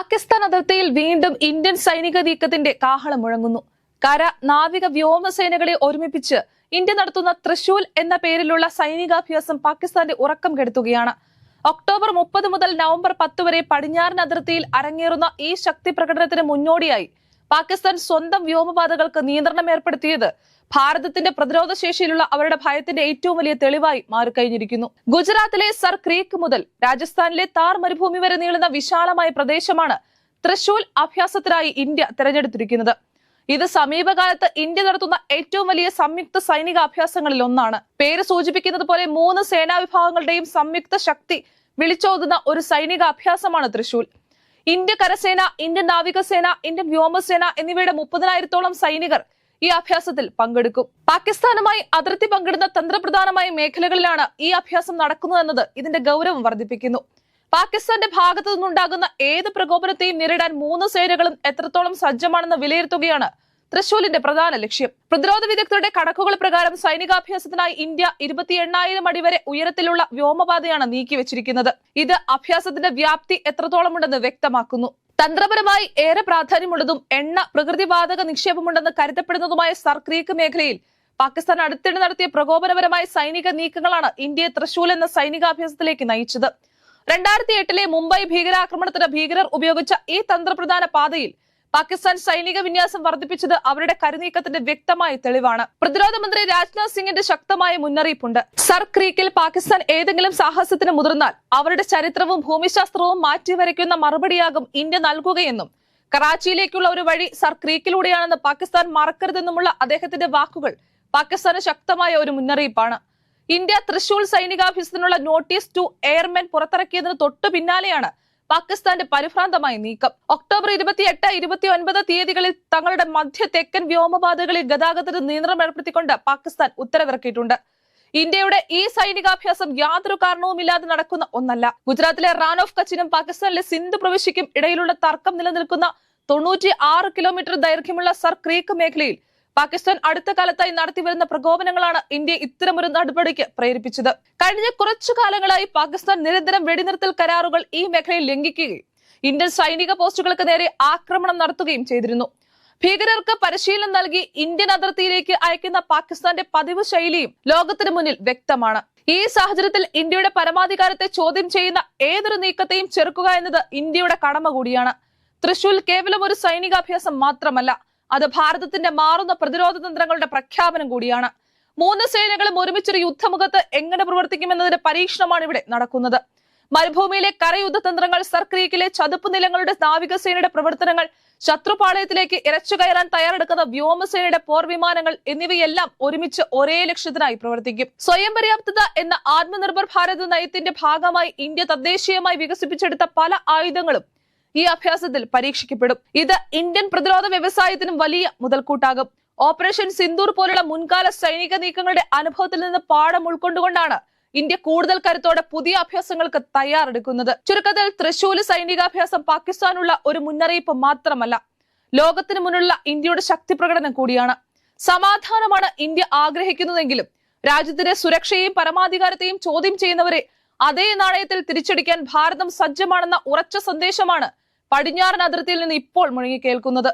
പാകിസ്ഥാൻ അതിർത്തിയിൽ വീണ്ടും ഇന്ത്യൻ സൈനിക നീക്കത്തിന്റെ കാഹളം മുഴങ്ങുന്നു. കര നാവിക വ്യോമസേനകളെ ഒരുമിപ്പിച്ച് ഇന്ത്യ നടത്തുന്ന തൃശൂൽ എന്ന പേരിലുള്ള സൈനികാഭ്യാസം പാകിസ്ഥാന്റെ ഉറക്കം കെടുത്തുകയാണ്. ഒക്ടോബർ മുപ്പത് മുതൽ നവംബർ പത്ത് വരെ പടിഞ്ഞാറൻ അതിർത്തിയിൽ അരങ്ങേറുന്ന ഈ ശക്തി പ്രകടനത്തിന് മുന്നോടിയായി പാകിസ്ഥാൻ സ്വന്തം വ്യോമപാതകൾക്ക് നിയന്ത്രണം ഏർപ്പെടുത്തിയത് ഭാരതത്തിന്റെ പ്രതിരോധ ശേഷിയിലുള്ള അവരുടെ ഭയത്തിന്റെ ഏറ്റവും വലിയ തെളിവായി മാറിക്കഴിഞ്ഞിരിക്കുന്നു. ഗുജറാത്തിലെ സർ ക്രീക്ക് മുതൽ രാജസ്ഥാനിലെ താർ മരുഭൂമി വരെ നീളുന്ന വിശാലമായ പ്രദേശമാണ് തൃശൂൽ അഭ്യാസത്തിനായി ഇന്ത്യ തെരഞ്ഞെടുത്തിരിക്കുന്നത്. ഇത് സമീപകാലത്ത് ഇന്ത്യ നടത്തുന്ന ഏറ്റവും വലിയ സംയുക്ത സൈനിക അഭ്യാസങ്ങളിൽ ഒന്നാണ്. പേര് സൂചിപ്പിക്കുന്നത് പോലെ മൂന്ന് സേനാ വിഭാഗങ്ങളുടെയും സംയുക്ത ശക്തി വിളിച്ചോതുന്ന ഒരു സൈനിക അഭ്യാസമാണ് തൃശൂൽ. ഇന്ത്യ കരസേന ഇന്ത്യൻ നാവികസേന ഇന്ത്യൻ വ്യോമസേന എന്നിവയുടെ മുപ്പതിനായിരത്തോളം സൈനികർ ഈ അഭ്യാസത്തിൽ പങ്കെടുക്കും. പാകിസ്ഥാനുമായി അതിർത്തി പങ്കിടുന്ന തന്ത്രപ്രധാനമായ മേഖലകളിലാണ് ഈ അഭ്യാസം നടക്കുന്നതെന്നത് ഇതിന്റെ ഗൗരവം വർദ്ധിപ്പിക്കുന്നു. പാകിസ്ഥാന്റെ ഭാഗത്തു നിന്നുണ്ടാകുന്ന ഏത് പ്രകോപനത്തെയും നേരിടാൻ മൂന്ന് സേനകളും എത്രത്തോളം സജ്ജമാണെന്ന് വിലയിരുത്തുകയാണ് തൃശൂലിന്റെ പ്രധാന ലക്ഷ്യം. പ്രതിരോധ വിദഗ്ധരുടെ കണക്കുകൾ പ്രകാരം സൈനികാഭ്യാസത്തിനായി ഇന്ത്യ ഇരുപത്തി എണ്ണായിരം അടി വരെ ഉയരത്തിലുള്ള വ്യോമപാതയാണ് നീക്കിവെച്ചിരിക്കുന്നത്. ഇത് അഭ്യാസത്തിന്റെ വ്യാപ്തി എത്രത്തോളമുണ്ടെന്ന് വ്യക്തമാക്കുന്നു. തന്ത്രപരമായി ഏറെ പ്രാധാന്യമുള്ളതും എണ്ണ പ്രകൃതിവാതക നിക്ഷേപമുണ്ടെന്ന് കരുതപ്പെടുന്നതുമായ സർക്രീക്ക് മേഖലയിൽ പാകിസ്ഥാൻ അടുത്തിടെ നടത്തിയ പ്രകോപനപരമായ സൈനിക നീക്കങ്ങളാണ് ഇന്ത്യയെ തൃശൂൽ എന്ന സൈനികാഭ്യാസത്തിലേക്ക് നയിച്ചത്. രണ്ടായിരത്തി എട്ടിലെ മുംബൈ ഭീകരാക്രമണത്തിന് ഭീകരർ ഉപയോഗിച്ച ഈ തന്ത്രപ്രധാന പാതയിൽ പാകിസ്ഥാൻ സൈനിക വിന്യാസം വർദ്ധിപ്പിച്ചത് അവരുടെ കരുനീക്കത്തിന്റെ വ്യക്തമായ തെളിവാണ്. പ്രതിരോധ മന്ത്രി രാജ്നാഥ് സിംഗിന്റെ ശക്തമായ മുന്നറിയിപ്പുണ്ട്. സർ ക്രീക്കിൽ പാകിസ്ഥാൻ ഏതെങ്കിലും സാഹസത്തിന് മുതിർന്നാൽ അവരുടെ ചരിത്രവും ഭൂമിശാസ്ത്രവും മാറ്റിവരയ്ക്കുന്ന മറുപടിയാകും ഇന്ത്യ നൽകുകയെന്നും കറാച്ചിയിലേക്കുള്ള ഒരു വഴി സർ ക്രീക്കിലൂടെയാണെന്ന് പാകിസ്ഥാൻ മറക്കരുതെന്നുമുള്ള അദ്ദേഹത്തിന്റെ വാക്കുകൾ പാകിസ്ഥാന് ശക്തമായ ഒരു മുന്നറിയിപ്പാണ്. ഇന്ത്യ തൃശൂൽ സൈനികാഭ്യാസത്തിനുള്ള നോട്ടീസ് ടു എയർമെൻ പുറത്തിറക്കിയതിന് തൊട്ടു പിന്നാലെയാണ് പാകിസ്ഥാന്റെ പരിഭ്രാന്തമായ നീക്കം. ഒക്ടോബർ ഇരുപത്തിയെട്ട് ഇരുപത്തി ഒൻപത് തീയതികളിൽ തങ്ങളുടെ മധ്യ തെക്കൻ വ്യോമപാതകളിൽ ഗതാഗതത്തിന് നിയന്ത്രണം ഏർപ്പെടുത്തിക്കൊണ്ട് പാകിസ്ഥാൻ ഉത്തരവിറക്കിയിട്ടുണ്ട്. ഇന്ത്യയുടെ ഈ സൈനികാഭ്യാസം യാതൊരു കാരണവുമില്ലാതെ നടക്കുന്ന ഒന്നല്ല. ഗുജറാത്തിലെ റാൻ ഓഫ് കച്ചിനും പാകിസ്ഥാനിലെ സിന്ധു പ്രവിശ്യയ്ക്കും ഇടയിലുള്ള തർക്കം നിലനിൽക്കുന്ന തൊണ്ണൂറ്റി ആറ് കിലോമീറ്റർ ദൈർഘ്യമുള്ള സർ ക്രീക്ക് മേഖലയിൽ പാകിസ്ഥാൻ അടുത്ത കാലത്തായി നടത്തിവരുന്ന പ്രകോപനങ്ങളാണ് ഇന്ത്യ ഇത്തരമൊരു നടപടിക്ക് പ്രേരിപ്പിച്ചത്. കഴിഞ്ഞ കുറച്ചു കാലങ്ങളായി പാകിസ്ഥാൻ നിരന്തരം വെടിനിർത്തൽ കരാറുകൾ ഈ മേഖലയിൽ ലംഘിക്കുകയും ഇന്ത്യൻ സൈനിക പോസ്റ്റുകൾക്ക് നേരെ ആക്രമണം നടത്തുകയും ചെയ്തിരുന്നു. ഭീകരർക്ക് പരിശീലനം നൽകി ഇന്ത്യൻ അതിർത്തിയിലേക്ക് അയക്കുന്ന പാകിസ്ഥാന്റെ പതിവ് ശൈലിയും ലോകത്തിന് മുന്നിൽ വ്യക്തമാണ്. ഈ സാഹചര്യത്തിൽ ഇന്ത്യയുടെ പരമാധികാരത്തെ ചോദ്യം ചെയ്യുന്ന ഏതൊരു നീക്കത്തെയും ചെറുക്കുക എന്നത് ഇന്ത്യയുടെ കടമ കൂടിയാണ് തൃശൂരിൽ കേവലം ഒരു സൈനികാഭ്യാസം മാത്രമല്ല അത് ഭാരതത്തിന്റെ മാറുന്ന പ്രതിരോധ തന്ത്രങ്ങളുടെ പ്രഖ്യാപനം കൂടിയാണ്. മൂന്ന് സേനകളും ഒരുമിച്ചൊരു യുദ്ധമുഖത്ത് എങ്ങനെ പ്രവർത്തിക്കുമെന്നതിന്റെ പരീക്ഷണമാണ് ഇവിടെ നടക്കുന്നത്. മരുഭൂമിയിലെ കരയുദ്ധ തന്ത്രങ്ങൾ സർക്രീക്കിലെ ചതുപ്പ് നിലങ്ങളുടെ നാവികസേനയുടെ പ്രവർത്തനങ്ങൾ ശത്രുപാളയത്തിലേക്ക് ഇരച്ചു കയറാൻ തയ്യാറെടുക്കുന്ന വ്യോമസേനയുടെ പോർവിമാനങ്ങൾ എന്നിവയെല്ലാം ഒരുമിച്ച് ഒരേ ലക്ഷ്യത്തിനായി പ്രവർത്തിക്കും. സ്വയം പര്യാപ്തത എന്ന ആത്മനിർഭർ ഭാരത് നയത്തിന്റെ ഭാഗമായി ഇന്ത്യ തദ്ദേശീയമായി വികസിപ്പിച്ചെടുത്ത പല ആയുധങ്ങളും ഈ അഭ്യാസത്തിൽ പരീക്ഷിക്കപ്പെടും. ഇത് ഇന്ത്യൻ പ്രതിരോധ വ്യവസായത്തിനും വലിയ മുതൽക്കൂട്ടാകും. ഓപ്പറേഷൻ സിന്ദൂർ പോലുള്ള മുൻകാല സൈനിക നീക്കങ്ങളുടെ അനുഭവത്തിൽ നിന്ന് പാഠം ഉൾക്കൊണ്ടുകൊണ്ടാണ് ഇന്ത്യ കൂടുതൽ കരുത്തോടെ പുതിയ അഭ്യാസങ്ങൾക്ക് തയ്യാറെടുക്കുന്നത്. ചുരുക്കത്തിൽ തൃശൂൽ സൈനികാഭ്യാസം പാകിസ്ഥാനുള്ള ഒരു മുന്നറിയിപ്പ് മാത്രമല്ല ലോകത്തിന് മുന്നിലുള്ള ഇന്ത്യയുടെ ശക്തി പ്രകടനം കൂടിയാണ്. സമാധാനമാണ് ഇന്ത്യ ആഗ്രഹിക്കുന്നതെങ്കിലും രാജ്യത്തിന്റെ സുരക്ഷയെയും പരമാധികാരത്തെയും ചോദ്യം ചെയ്യുന്നവരെ അതേ നാണയത്തിൽ തിരിച്ചടിക്കാൻ ഭാരതം സജ്ജമാണെന്ന ഉറച്ച സന്ദേശമാണ് പടിഞ്ഞാറൻ അതിർത്തിയിൽ നിന്ന് ഇപ്പോൾ മുഴങ്ങി കേൾക്കുന്നത്